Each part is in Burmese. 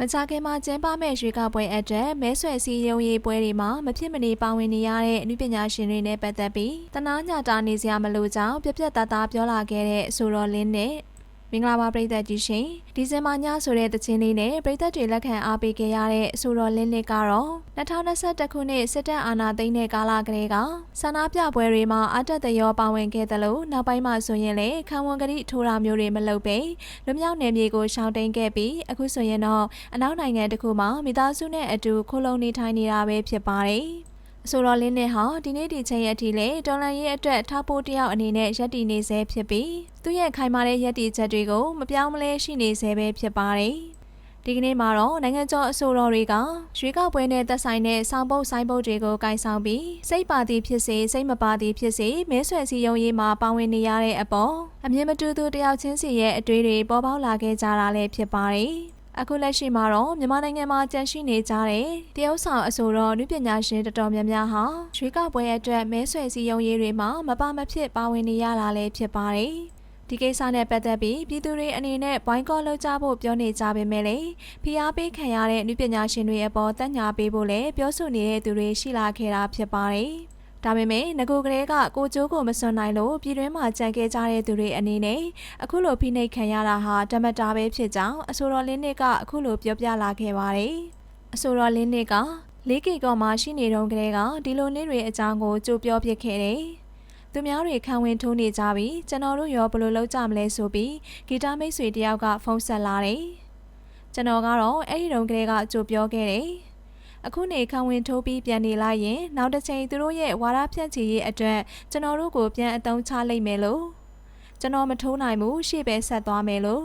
မကြခင်မှာကျင်းပမဲ့ရွေးကောက်ပွဲအတွက်မဲဆွယ်စည်းရုံးရေးပွဲတွေမှာမဖြစ်မနေပါဝင်နေရတဲ့အနုပညာရှင်တွေနဲ့ပတ်သက်ပြီးတနာညတာနေစရာမလိုကြောင်းပြပြတသားပြောလာခဲ့တဲ့ဆိုတော်လင်းနဲ့ မင်္ဂလာပါပရိသတ်ကြီးရှင်ဒီဇင်ဘာညဆိုတဲ့တခြင်းလေးနဲ့ပရိသတ်တွေလက်ခံအားပေးခဲ့ရတဲ့ဆိုတော်လင်းလေးကတော့2021ခုနှစ်စစ်တပ်အာဏာသိမ်းတဲ့ကာလကလေးကဆန္ဒပြပွဲတွေမှာအတက်တရောပါဝင်ခဲ့တယ်လို့နောက်ပိုင်းမှာဆိုရင်လည်းခံဝန်ကတိထိုးတာမျိုးတွေမလုပ်ပဲလွမြောက်နယ်မြေကိုရှောင်တိန်ခဲ့ပြီးအခုဆိုရင်တော့အနောက်နိုင်ငံတစ်ခုမှာမိသားစုနဲ့အတူခိုးလုံနေထိုင်နေတာပဲဖြစ်ပါတယ် ဆိုတော့လင်းနဲ့ဟာဒီနေ့ဒီချိန်ရက်ထိလေတော်လန်ရေးအတွက်ထောက်ဖို့တယောက်အနေနဲ့ရက်တည်နေစေဖြစ်ပြီးသူ့ရဲ့ခိုင်မာတဲ့ရက်တည်ချက်တွေကိုမပြောင်းမလဲရှိနေစေပဲဖြစ်ပါတယ်။ဒီကနေ့မှာတော့နိုင်ငံကျော်အဆိုတော်တွေကရွေးကောက်ပွဲနဲ့သက်ဆိုင်တဲ့စောင်းပုတ်ဆိုင်ပုတ်တွေကိုကင်ဆောင်ပြီးစိတ်ပါသည်ဖြစ်စေစိတ်မပါသည်ဖြစ်စေမဲဆွယ်စည်းရုံးရေးမှာပါဝင်နေရတဲ့အပေါ်အမြင်မတူသူတယောက်ချင်းစီရဲ့အတွေ့တွေပေါ်ပေါက်လာခဲ့ကြတာလည်းဖြစ်ပါတယ်။ အခုလက်ရှိမှာတော့မြန်မာနိုင်ငံမှာကြန့်ရှိနေကြတဲ့တရုတ်ဆောင်အဆိုတော်နုပညာရှင်တော်တော်များများဟာရွေးကောက်ပွဲအတွက်မဲဆွယ်စည်းရုံးရေးတွေမှာမပါမဖြစ်ပါဝင်နေရတာလည်းဖြစ်ပါတယ်။ဒီကိစ္စနဲ့ပတ်သက်ပြီးပြည်သူတွေအနေနဲ့ဘိုင်းကော့လုပ်ကြဖို့ပြောနေကြပေမဲ့လည်းဖိအားပေးခံရတဲ့နုပညာရှင်တွေအပေါ်တက်ညာပေးဖို့လည်းပြောဆိုနေတဲ့သူတွေရှိလာခဲ့တာဖြစ်ပါတယ်။ ဒါပေမဲ့ငကိုကလေးကကိုကျိုးကိုမစွန့်နိုင်လို့ပြည်တွင်းမှာကြံခဲ့ကြတဲ့သူတွေအနေနဲ့အခုလိုဖိနှိပ်ခံရတာဟာတမတာပဲဖြစ်ကြောင်းအဆိုတော်လင်းနစ်ကအခုလိုပြောပြလာခဲ့ပါတယ်။အဆိုတော်လင်းနစ်ကလေးကီကောမှာရှိနေတုန်းကလေးကဒီလိုနေ့တွေအကြောင်းကိုကြိုပြောပြခဲ့တယ်။သူများတွေခံဝင်ထိုးနေကြပြီးကျွန်တော်တို့ရောဘယ်လိုလုပ်ကြမလဲဆိုပြီးဂီတမိတ်ဆွေတယောက်ကဖုန်းဆက်လာတယ်။ကျွန်တော်ကတော့အဲ့ဒီတုန်းကလေးကကြိုပြောခဲ့တယ်။ အခုနေခံဝင်ထိုးပြီးပြန်နေလိုက်ရင်နောက်တစ်ချိန်သူတို့ရဲ့ဝါရဖြန့်ချီရေးအတွက်ကျွန်တော်တို့ကိုပြန်အသုံးချလိုက်မယ်လို့ကျွန်တော်မထိုးနိုင်ဘူးရှေ့ပဲဆက်သွားမယ်လို့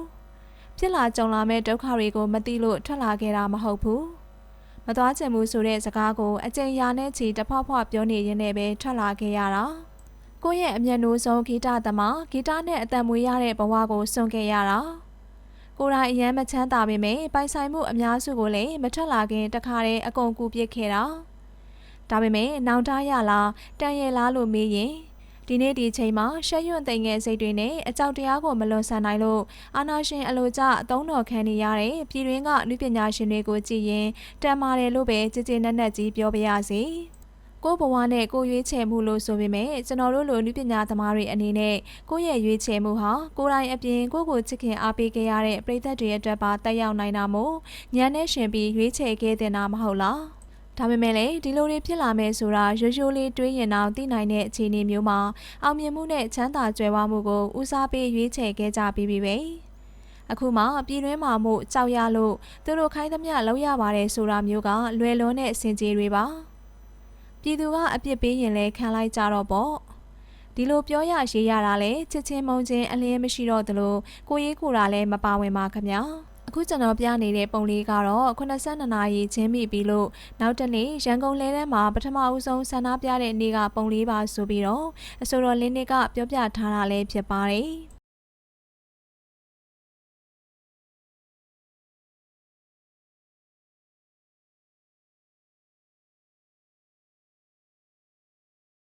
ဖြစ်လာကြုံလာမဲ့ဒုက္ခတွေကိုမသိလို့ထွက်လာခဲ့တာမဟုတ်ဘူးမသွားချင်ဘူးဆိုတဲ့စကားကိုအကြိမ်ရာနဲ့ချီတဖွားဖွားပြောနေရင်းနဲ့ပဲထွက်လာခဲ့ရတာကိုယ့်ရဲ့အမျက်နှိုးဆုံးဂီတသမားဂီတနဲ့အသက်မွေးရတဲ့ဘဝကိုစွန့်ခဲ့ရတာ ကိုယ်တိုင်အယမ်းမချမ်းသာပေမဲ့ပိုင်ဆိုင်မှုအများစုကိုလည်းမထွက်လာခင်တခါတည်းအကုန်ကူပစ်ခဲ့တာဒါပေမဲ့နောင်တရလားတန်ရလားလို့မေးရင်ဒီနေ့ဒီချိန်မှာရှက်ရွံ့သိငယ်စိတ်တွေနဲ့အကြောက်တရားကိုမလွန်ဆန်နိုင်လို့အာနာရှင်အလိုကျအသုံးတော်ခံနေရတဲ့ပြည်တွင်းကလူပညာရှင်တွေကိုကြည်ရင်တန်မာတယ်လို့ပဲကြည်ကြည်နက်နက်ကြီးပြောပြရစီ။ ကိုဘဝနဲ့ကိုရွေးချယ်မှုလို့ဆိုပေမဲ့ကျွန်တော်တို့လိုနုပညာသမားတွေအနေနဲ့ကိုယ့်ရဲ့ရွေးချယ်မှုဟာကိုယ်တိုင်အပြင်ကိုယ့်ကိုချစ်ခင်အားပေးခဲ့ရတဲ့ပရိသတ်တွေအတွက်ပါတက်ရောက်နိုင်တာမို့ညံနဲ့ရှင်ပြီးရွေးချယ်ခဲ့တဲ့နာမဟုတ်လားဒါပေမဲ့လည်းဒီလိုတွေဖြစ်လာမယ်ဆိုတာရိုးရိုးလေးတွေးရင်တော့သိနိုင်တဲ့အခြေအနေမျိုးမှာအောင်မြင်မှုနဲ့ချမ်းသာကြွယ်ဝမှုကိုဦးစားပေးရွေးချယ်ခဲ့ကြပြီးပြီပဲအခုမှပြည်တွင်းမှာမှုကြောက်ရလို့သူတို့ခိုင်းသမျှလောက်ရပါတယ်ဆိုတာမျိုးကလွယ်လွန်းတဲ့အစဉ်ကြီးတွေပါ ပြည်သူကအပြစ်ပေးရင်လည်းခံလိုက်ကြတော့ပေါ့ဒီလိုပြောရရေးရတာလဲချစ်ချင်းမုန်းချင်းအလင်းမရှိတော့သလိုကိုရေးကိုတာလည်းမပါဝင်ပါခင်ဗျာအခုကျွန်တော်ပြနေတဲ့ပုံလေးကတော့82နာရီချင်းမိပြီလို့နောက်တနေ့ရန်ကုန်လဲထဲမှာပထမအဦးဆုံးဆန္ဒပြတဲ့နေ့ကပုံလေးပါဆိုပြီးတော့အဆိုတော်လင်းနစ်ကပြောပြထားတာလည်းဖြစ်ပါတယ်